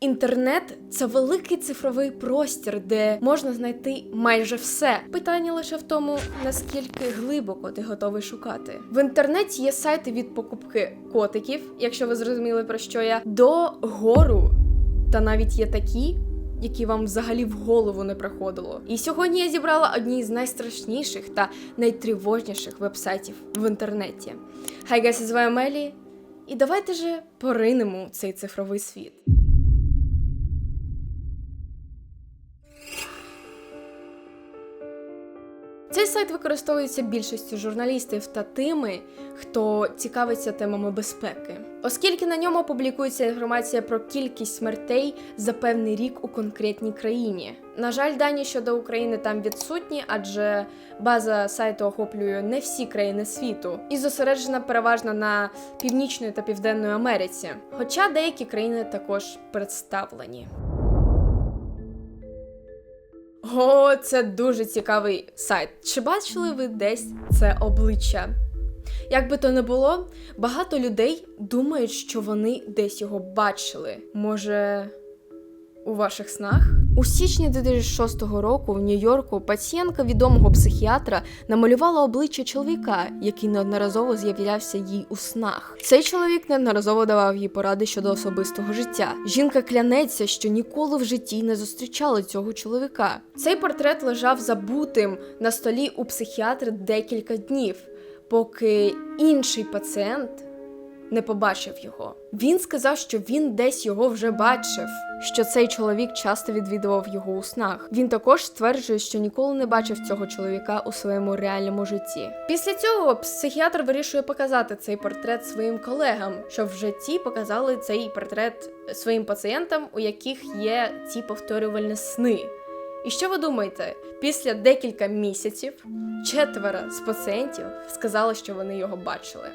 Інтернет це великий цифровий простір, де можна знайти майже все. Питання лише в тому, наскільки глибоко ти готовий шукати. В інтернеті є сайти від покупки котиків, якщо ви зрозуміли про що я, до гору. Та навіть є такі, які вам взагалі в голову не приходило. І сьогодні я зібрала одні з найстрашніших та найтривожніших вебсайтів в інтернеті. Хай гайс, з вами Мелі, і давайте же поринемо цей цифровий світ. Цей сайт використовується більшістю журналістів та тими, хто цікавиться темами безпеки, оскільки на ньому публікується інформація про кількість смертей за певний рік у конкретній країні. На жаль, дані щодо України там відсутні, адже база сайту охоплює не всі країни світу і зосереджена переважно на північної та південної Америці. Хоча деякі країни також представлені. О, це дуже цікавий сайт. Чи бачили ви десь це обличчя? Як би то не було, багато людей думають, що вони десь його бачили. Може, у ваших снах? У січні 2006 року в Нью-Йорку пацієнтка відомого психіатра намалювала обличчя чоловіка, який неодноразово з'являвся їй у снах. Цей чоловік неодноразово давав їй поради щодо особистого життя. Жінка клянеться, що ніколи в житті не зустрічала цього чоловіка. Цей портрет лежав забутим на столі у психіатра декілька днів, поки інший пацієнт не побачив його. Він сказав, що він десь його вже бачив, що цей чоловік часто відвідував його у снах. Він також стверджує, що ніколи не бачив цього чоловіка у своєму реальному житті. Після цього психіатр вирішує показати цей портрет своїм колегам, щоб в житті показали цей портрет своїм пацієнтам, у яких є ці повторювальні сни. І що ви думаєте? Після декілька місяців четверо з пацієнтів сказали, що вони його бачили.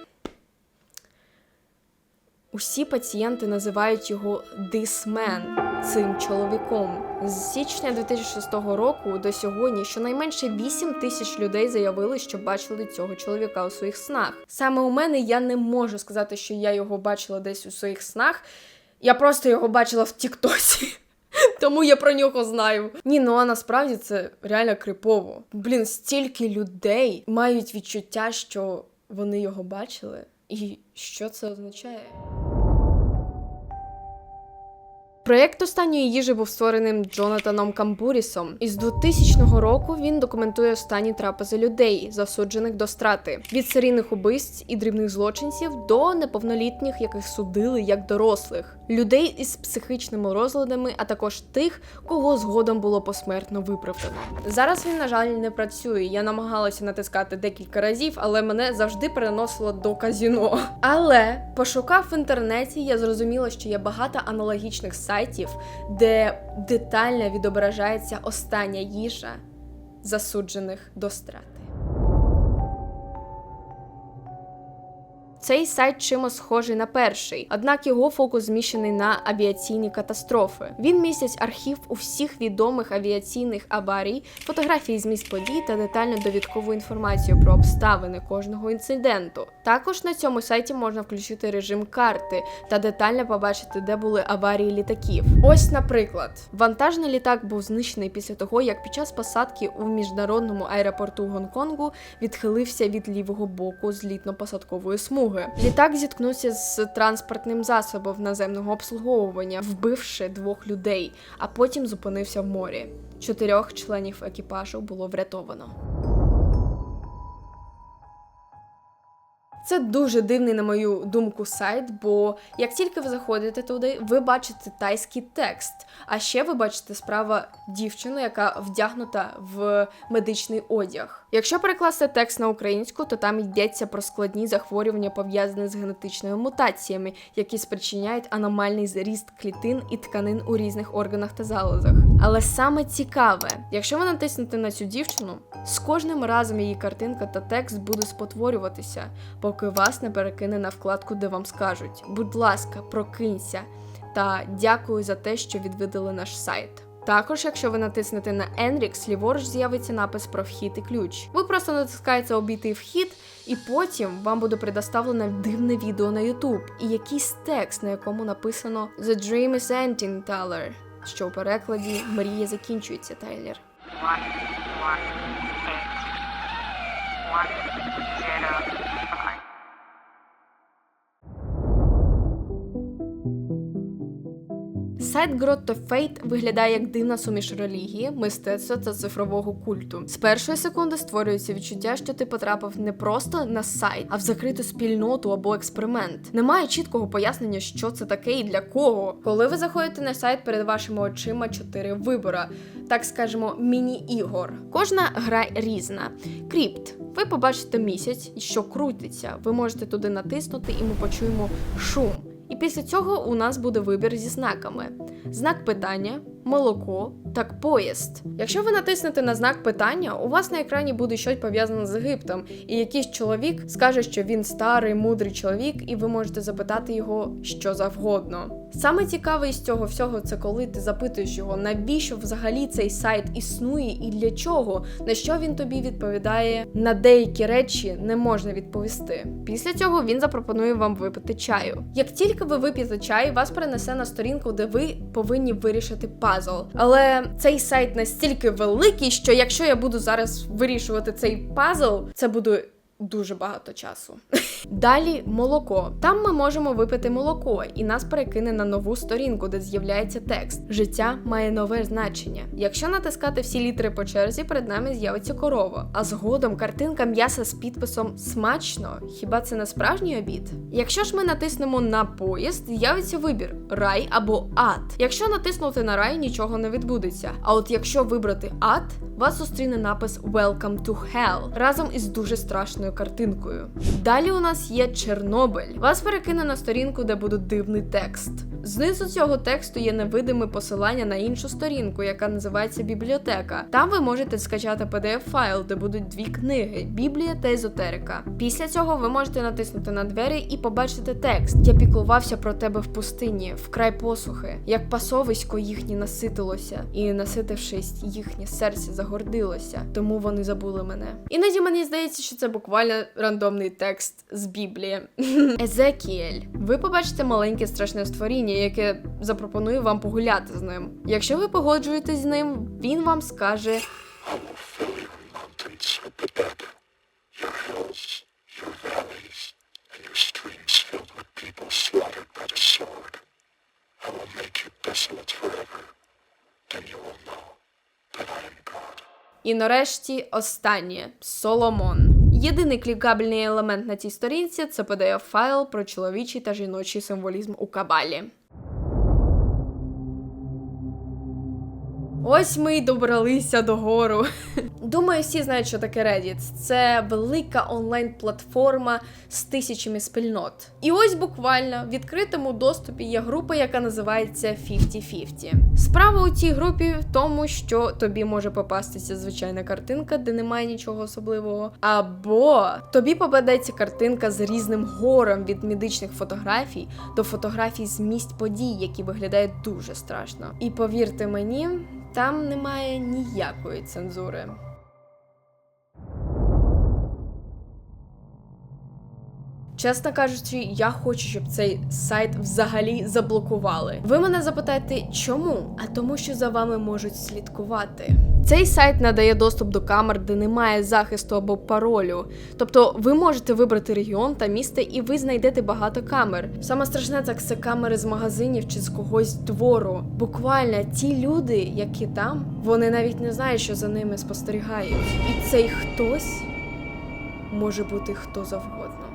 Усі пацієнти називають його «this man» – цим чоловіком. З січня 2006 року до сьогодні щонайменше 8 тисяч людей заявили, що бачили цього чоловіка у своїх снах. Саме у мене я не можу сказати, що я його бачила десь у своїх снах. Я просто його бачила в Тіктосі. Тому я про нього знаю. Ні, ну а насправді це реально крипово. Блін, стільки людей мають відчуття, що вони його бачили. І що це означає? Проєкт останньої їжі був створеним Джонатаном Камбурісом. І з 2000 року він документує останні трапези людей, засуджених до страти від серійних убивств і дрібних злочинців до неповнолітніх, яких судили як дорослих, людей із психічними розладами, а також тих, кого згодом було посмертно виправдано. Зараз він, на жаль, не працює. Я намагалася натискати декілька разів, але мене завжди переносило до казіно. Але пошукав в інтернеті, я зрозуміла, що є багато аналогічних сайтів, де детально відображається остання їжа засуджених до страти. Цей сайт чимось схожий на перший, однак його фокус зміщений на авіаційні катастрофи. Він містить архів усіх відомих авіаційних аварій, фотографії з місць подій та детальну довідкову інформацію про обставини кожного інциденту. Також на цьому сайті можна включити режим карти та детально побачити, де були аварії літаків. Ось, наприклад, вантажний літак був знищений після того, як під час посадки у міжнародному аеропорту Гонконгу відхилився від лівого боку злітно-посадкової смуги. Літак зіткнувся з транспортним засобом наземного обслуговування, вбивши двох людей, а потім зупинився в морі. Чотирьох членів екіпажу було врятовано. Це дуже дивний, на мою думку, сайт, бо як тільки ви заходите туди, ви бачите тайський текст. А ще ви бачите справа дівчину, яка вдягнута в медичний одяг. Якщо перекласти текст на українську, то там йдеться про складні захворювання, пов'язані з генетичними мутаціями, які спричиняють аномальний зріст клітин і тканин у різних органах та залозах. Але саме цікаве, якщо ви натиснете на цю дівчину, з кожним разом її картинка та текст буде спотворюватися, поки вас не перекине на вкладку, де вам скажуть: будь ласка, прокинься та дякую за те, що відвідали наш сайт. Також, якщо ви натиснете на Enrix, ліворуч з'явиться напис про вхід і ключ. Ви просто натискаєте обійти вхід, і потім вам буде предоставлено дивне відео на YouTube і якийсь текст, на якому написано The dream is ending, Tyler, що у перекладі Мрія закінчується, Тайлер. Сайт Grotto Fate виглядає як дивна суміш релігії, мистецтва та цифрового культу. З першої секунди створюється відчуття, що ти потрапив не просто на сайт, а в закриту спільноту або експеримент. Немає чіткого пояснення, що це таке і для кого. Коли ви заходите на сайт, перед вашими очима чотири вибора, так скажемо, міні-ігор. Кожна гра різна. Кріпт. Ви побачите місяць, що крутиться. Ви можете туди натиснути, і ми почуємо шум. І після цього у нас буде вибір зі знаками: знак питання, молоко, так поїзд. Якщо ви натиснете на знак питання, у вас на екрані буде щось пов'язане з Єгиптом, і якийсь чоловік скаже, що він старий, мудрий чоловік, і ви можете запитати його що завгодно. Саме цікаве із цього всього це коли ти запитуєш його, навіщо взагалі цей сайт існує і для чого, на що він тобі відповідає. На деякі речі не можна відповісти. Після цього він запропонує вам випити чаю. Як тільки ви вип'єте чай, вас перенесе на сторінку, де ви повинні вирішити пазл. Але цей сайт настільки великий, що якщо я буду зараз вирішувати цей пазл, це буде дуже багато часу. Далі молоко. Там ми можемо випити молоко, і нас перекине на нову сторінку, де з'являється текст. Життя має нове значення. Якщо натискати всі літери по черзі, перед нами з'явиться корова. А згодом картинка м'яса з підписом Смачно. Хіба це не справжній обід? Якщо ж ми натиснемо на поїзд, з'явиться вибір рай або ад. Якщо натиснути на рай, нічого не відбудеться. А от якщо вибрати ад, вас зустріне напис Welcome to Hell разом із дуже страшною картинкою. Далі у нас є Чорнобиль. Вас перекине на сторінку, де буде дивний текст. Знизу цього тексту є невидиме посилання на іншу сторінку, яка називається бібліотека. Там ви можете скачати pdf файл, де будуть дві книги Біблія та езотерика. Після цього ви можете натиснути на двері і побачити текст. Я піклувався про тебе в пустині, вкрай посухи, як пасовисько їхнє наситилося, і наситившись, їхнє серце загордилося, тому вони забули мене. Іноді мені здається, що це буквально рандомний текст з Біблії. Езекіель. Ви побачите маленьке страшне створіння, яке запропонує вам погуляти з ним. Якщо ви погоджуєтесь з ним, він вам скаже. I will. Then you will know І нарешті останнє Соломон. Єдиний клікабельний елемент на цій сторінці це pdf файл про чоловічий та жіночий символізм у кабалі. Ось ми й добралися до гору. Думаю, всі знають, що таке Reddit. Це велика онлайн-платформа з тисячами спільнот. І ось буквально в відкритому доступі є група, яка називається 50-50. Справа у цій групі в тому, що тобі може попастися звичайна картинка, де немає нічого особливого. Або тобі попадеться картинка з різним гором від медичних фотографій до фотографій з місць подій, які виглядають дуже страшно. І повірте мені, там немає ніякої цензури. Чесно кажучи, я хочу, щоб цей сайт взагалі заблокували. Ви мене запитаєте, чому? А тому, що за вами можуть слідкувати. Цей сайт надає доступ до камер, де немає захисту або паролю. Тобто ви можете вибрати регіон та місто, і ви знайдете багато камер. Саме страшне так це камери з магазинів чи з когось двору. Буквально ті люди, які там, вони навіть не знають, що за ними спостерігають. І цей хтось може бути хто завгодно.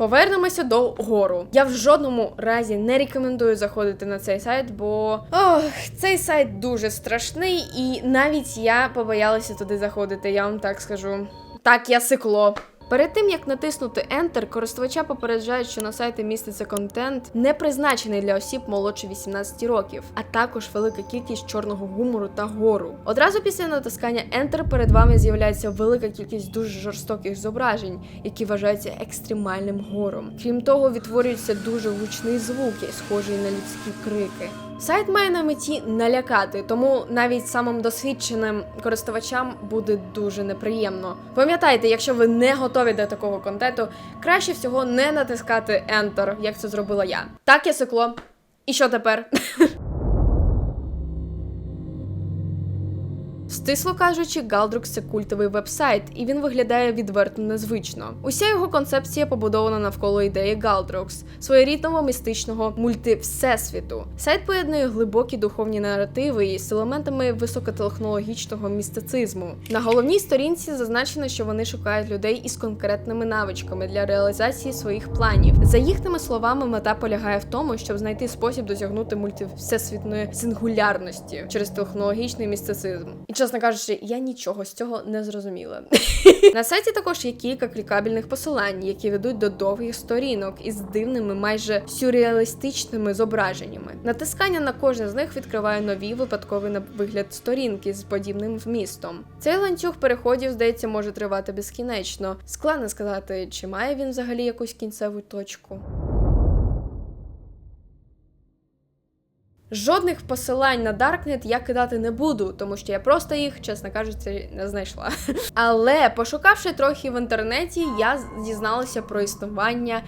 Повернемося до гору. Я в жодному разі не рекомендую заходити на цей сайт, бо ох, цей сайт дуже страшний, і навіть я побоялася туди заходити. Я вам так скажу. Так, я сикло. Перед тим як натиснути Enter, користувача попереджають, що на сайті міститься контент, не призначений для осіб молодше 18 років, а також велика кількість чорного гумору та гору. Одразу після натискання Enter перед вами з'являється велика кількість дуже жорстоких зображень, які вважаються екстремальним гором. Крім того, відтворюється дуже гучний звук, схожий на людські крики. Сайт має на меті налякати, тому навіть самим досвідченим користувачам буде дуже неприємно. Пам'ятайте, якщо ви не готові до такого контенту, краще всього не натискати Enter, як це зробила я. Так я секло. І що тепер? Стисло кажучи, Galdrax – це культовий вебсайт, і він виглядає відверто незвично. Уся його концепція побудована навколо ідеї Galdrax – своєрідного містичного мультивсесвіту. Сайт поєднує глибокі духовні наративи із елементами високотехнологічного містицизму. На головній сторінці зазначено, що вони шукають людей із конкретними навичками для реалізації своїх планів. За їхніми словами, мета полягає в тому, щоб знайти спосіб досягнути мультивсесвітної сингулярності через технологічний містицизм. І чесно кажучи, я нічого з цього не зрозуміла. На сайті також є кілька клікабельних посилань, які ведуть до довгих сторінок із дивними, майже сюрреалістичними зображеннями. Натискання на кожне з них відкриває нові випадкові на вигляд сторінки з подібним вмістом. Цей ланцюг переходів, здається, може тривати безкінечно. Складно сказати, чи має він взагалі якусь кінцеву точку. Жодних посилань на Darknet я кидати не буду, тому що я просто їх, чесно кажучи, не знайшла. Але пошукавши трохи в інтернеті, я дізналася про існування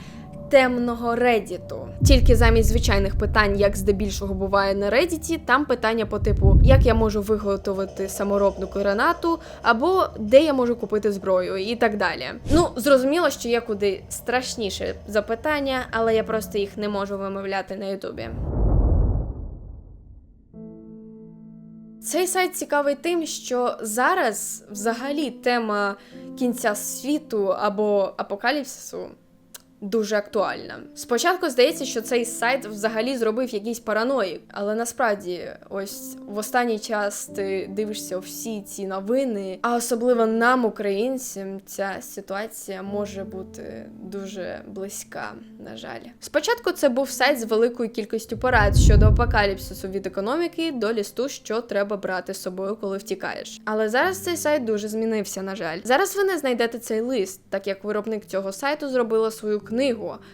темного реддіту. Тільки замість звичайних питань, як здебільшого буває на Reddit, там питання по типу, як я можу виготовити саморобну гранату, або де я можу купити зброю, і так далі. Ну, зрозуміло, що є куди страшніше запитання, але я просто їх не можу вимовляти на Ютубі. Цей сайт цікавий тим, що зараз взагалі тема кінця світу або апокаліпсису дуже актуальна. Спочатку здається, що цей сайт взагалі зробив якийсь параноїк, але насправді, ось в останній час ти дивишся всі ці новини, а особливо нам, українцям, ця ситуація може бути дуже близька. На жаль, спочатку це був сайт з великою кількістю порад щодо апокаліпсису від економіки до лісту, що треба брати з собою, коли втікаєш. Але зараз цей сайт дуже змінився. На жаль, зараз ви не знайдете цей лист, так як виробник цього сайту зробила свою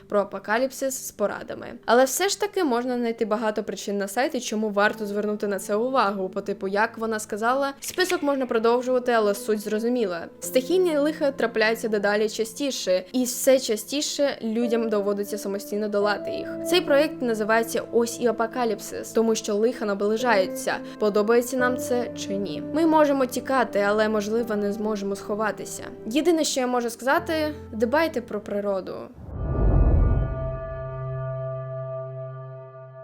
про апокаліпсис з порадами. Але все ж таки можна знайти багато причин на сайті, чому варто звернути на це увагу. По типу, як вона сказала, список можна продовжувати, але суть зрозуміла. Стихійні лиха трапляються дедалі частіше, і все частіше людям доводиться самостійно долати їх. Цей проект називається Ось і апокаліпсис, тому що лиха наближаються. Подобається нам це чи ні? Ми можемо тікати, але можливо не зможемо сховатися. Єдине, що я можу сказати, дбайте про природу.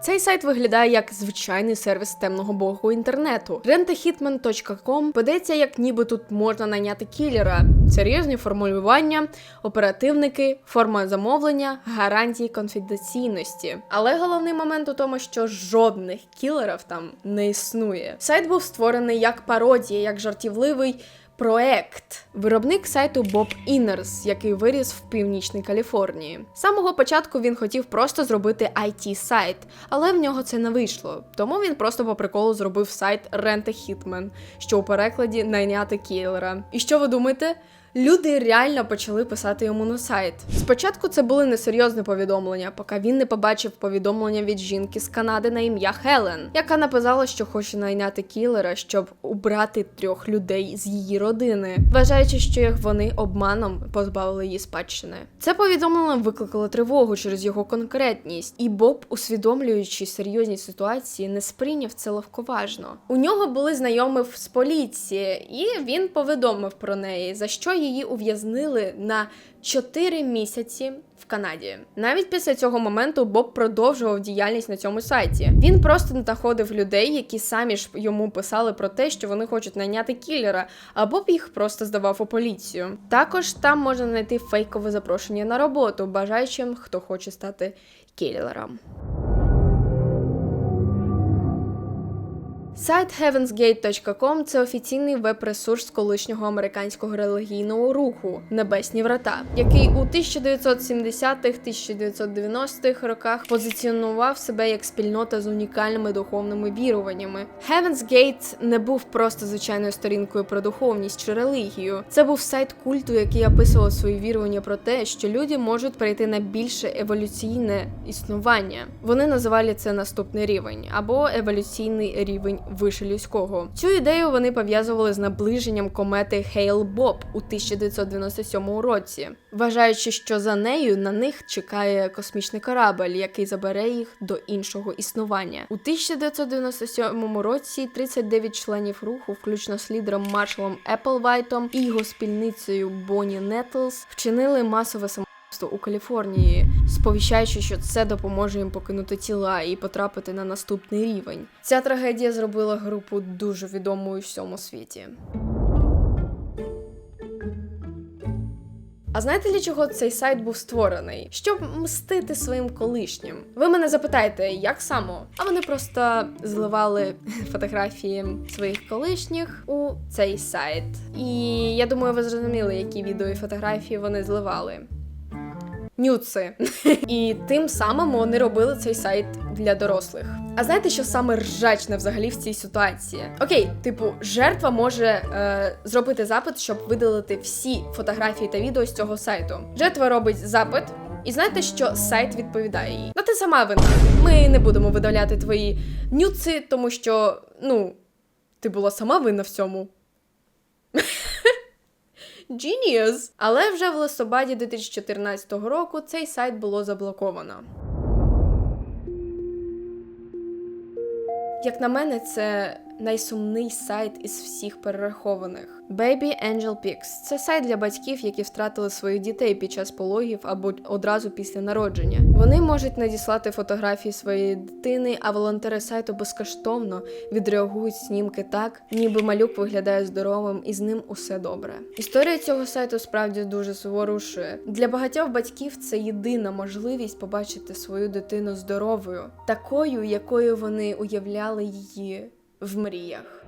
Цей сайт виглядає як звичайний сервіс темного богу інтернету. rentahitman.com подається, як ніби тут можна найняти кілера. Серйозні формулювання, оперативники, форма замовлення, гарантії конфіденційності. Але головний момент у тому, що жодних кілерів там не існує. Сайт був створений як пародія, як жартівливий. Проект виробник сайту Bob Inners, який виріс в північній Каліфорнії. З самого початку він хотів просто зробити it сайт, але в нього це не вийшло. Тому він просто по приколу зробив сайт Rent a Hitman, що у перекладі найняти кілера. І що ви думаєте? Люди реально почали писати йому на сайт. Спочатку це були несерйозні повідомлення, поки він не побачив повідомлення від жінки з Канади на ім'я Хелен, яка написала, що хоче найняти кілера, щоб убрати трьох людей з її родини, вважаючи, що їх вони обманом позбавили її спадщини. Це повідомлення викликало тривогу через його конкретність, і Боб, усвідомлюючи серйозні ситуації, не сприйняв це легковажно. У нього були знайомі з поліції, і він повідомив про неї, за що її ув'язнили на 4 місяці в Канаді. Навіть після цього моменту Боб продовжував діяльність на цьому сайті. Він просто знаходив людей, які самі ж йому писали про те, що вони хочуть найняти кілера, а Боб їх просто здавав у поліцію. Також там можна знайти фейкове запрошення на роботу, бажаючим, хто хоче стати кілером. Сайт heavensgate.com – це офіційний веб-ресурс колишнього американського релігійного руху Небесні врата, який у 1970-1990-х роках позиціонував себе як спільнота з унікальними духовними віруваннями. Heaven's Gate не був просто звичайною сторінкою про духовність чи релігію. Це був сайт культу, який описував свої вірування про те, що люди можуть перейти на більше еволюційне існування. Вони називали це наступний рівень або еволюційний рівень вище людського. Цю ідею вони пов'язували з наближенням комети Хейл Боб у 1997 році, вважаючи, що за нею на них чекає космічний корабль, який забере їх до іншого існування. У 1997 році 39 членів руху, включно з лідером Маршалом Еплвайтом і його спільницею Бонні Нетлс, вчинили масове самогубство у Каліфорнії, сповіщаючи, що це допоможе їм покинути тіла і потрапити на наступний рівень. Ця трагедія зробила групу дуже відомою у всьому світі. А знаєте для чого цей сайт був створений? Щоб мстити своїм колишнім. Ви мене запитаєте, як само? А вони просто зливали фотографії своїх колишніх у цей сайт. І я думаю, ви зрозуміли, які відео і фотографії вони зливали. Нюци. І тим самим вони робили цей сайт для дорослих. А знаєте, що саме ржачне взагалі в цій ситуації? Окей, типу, жертва може е, зробити запит, щоб видалити всі фотографії та відео з цього сайту. Жертва робить запит. І знаєте, що сайт відповідає їй? Ну ти сама винна. Ми не будемо видаляти твої нюци, тому що, ну, ти була сама винна в цьому. Genius! Але вже в листопаді 2014 року цей сайт було заблоковано. Як на мене, це найсумний сайт із всіх перерахованих. Baby Angel Pics – це сайт для батьків, які втратили своїх дітей під час пологів або одразу після народження. Вони можуть надіслати фотографії своєї дитини, а волонтери сайту безкоштовно відреагують знімки так, ніби малюк виглядає здоровим і з ним усе добре. Історія цього сайту справді дуже зворушує. Для багатьох батьків це єдина можливість побачити свою дитину здоровою, такою, якою вони уявляли її в мріях.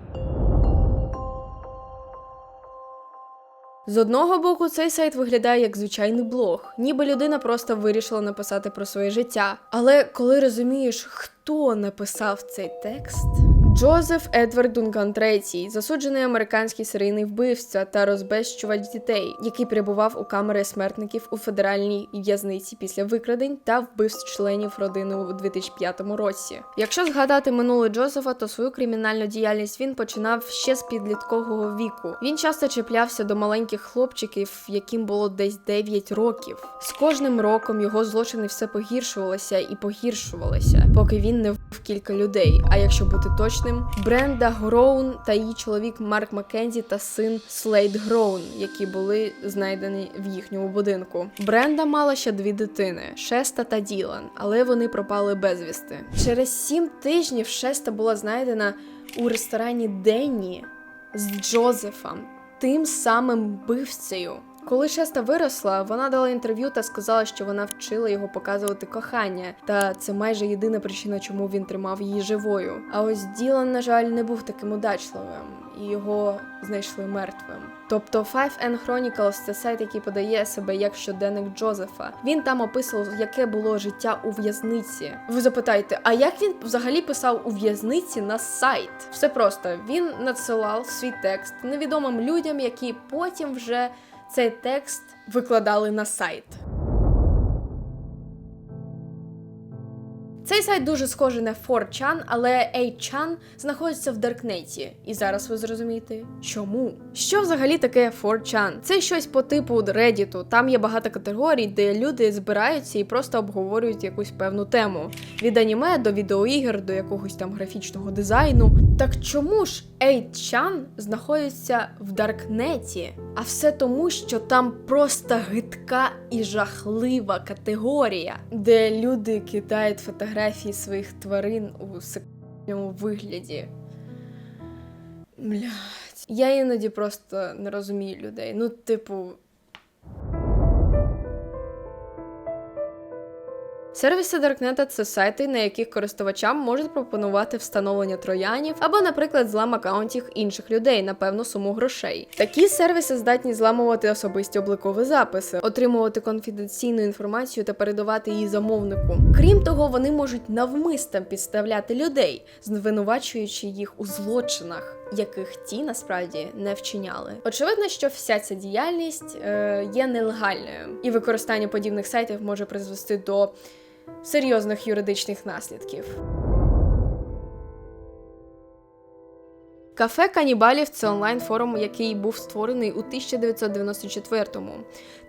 З одного боку, цей сайт виглядає як звичайний блог, ніби людина просто вирішила написати про своє життя. Але коли розумієш, хто написав цей текст. Джозеф Едвард Дункан III, засуджений американський серійний вбивця та розбещувач дітей, який перебував у камери смертників у федеральній в'язниці після викрадень та вбивств членів родини у 2005 році. Якщо згадати минуле Джозефа, то свою кримінальну діяльність він починав ще з підліткового віку. Він часто чіплявся до маленьких хлопчиків, яким було десь 9 років. З кожним роком його злочини все погіршувалися і погіршувалися, поки він не вбив кілька людей. А якщо бути точним, Бренда Гроун та її чоловік Марк Маккензі та син Слейд Гроун, які були знайдені в їхньому будинку. Бренда мала ще дві дитини Шеста та Ділан, але вони пропали безвісти. Через сім тижнів Шеста була знайдена у ресторані Денні з Джозефом, тим самим вбивцею. Коли Шеста виросла, вона дала інтерв'ю та сказала, що вона вчила його показувати кохання, та це майже єдина причина, чому він тримав її живою. А ось Ділан, на жаль, не був таким удачливим, і його знайшли мертвим. Тобто 5N Chronicles – це сайт, який подає себе як щоденник Джозефа. Він там описував, яке було життя у в'язниці. Ви запитаєте, а як він взагалі писав у в'язниці на сайт? Все просто він надсилав свій текст невідомим людям, які потім вже цей текст викладали на сайт. Цей сайт дуже схожий на 4chan, але 8chan знаходиться в Даркнеті. І зараз ви зрозумієте, чому. Що взагалі таке 4chan? Це щось по типу Reddit. Там є багато категорій, де люди збираються і просто обговорюють якусь певну тему. Від аніме до відеоігр, до якогось там графічного дизайну. Так чому ж 8chan знаходиться в Даркнеті? А все тому, що там просто гидка і жахлива категорія, де люди кидають фотографії своїх тварин у сексуальному вигляді. Блять. Я іноді просто не розумію людей. Ну, типу. Сервіси Даркнета це сайти, на яких користувачам можуть пропонувати встановлення троянів або, наприклад, злам акаунтів інших людей на певну суму грошей. Такі сервіси здатні зламувати особисті облікові записи, отримувати конфіденційну інформацію та передавати її замовнику. Крім того, вони можуть навмисно підставляти людей, звинувачуючи їх у злочинах. Яких ті насправді не вчиняли. Очевидно, що вся ця діяльність е, є нелегальною, і використання подібних сайтів може призвести до серйозних юридичних наслідків. Кафе канібалів це онлайн-форум, який був створений у 1994-му.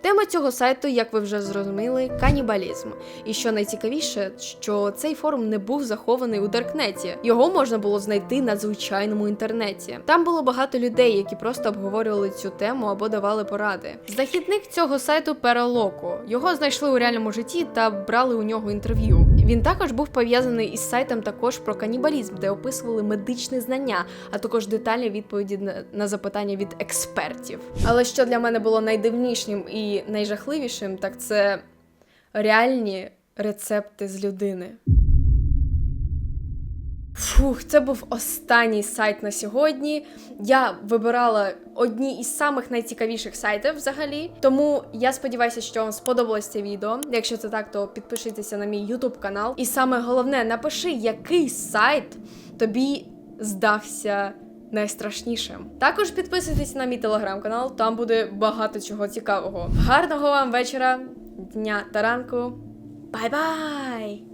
Тема цього сайту, як ви вже зрозуміли, канібалізм. І що найцікавіше, що цей форум не був захований у Даркнеті. Його можна було знайти на звичайному інтернеті. Там було багато людей, які просто обговорювали цю тему або давали поради. Західник цього сайту Перелоко. Його знайшли у реальному житті та брали у нього інтерв'ю. Він також був пов'язаний із сайтом також про канібалізм, де описували медичні знання, а також детальні відповіді на запитання від експертів. Але що для мене було найдивнішим і найжахливішим, так це реальні рецепти з людини. Фух, це був останній сайт на сьогодні. Я вибирала одні із самих найцікавіших сайтів взагалі. Тому я сподіваюся, що вам сподобалось це відео. Якщо це так, то підпишіться на мій YouTube канал. І саме головне, напиши, який сайт тобі здався найстрашнішим. Також підписуйтесь на мій телеграм-канал, там буде багато чого цікавого. Гарного вам вечора, дня та ранку. Бай-бай!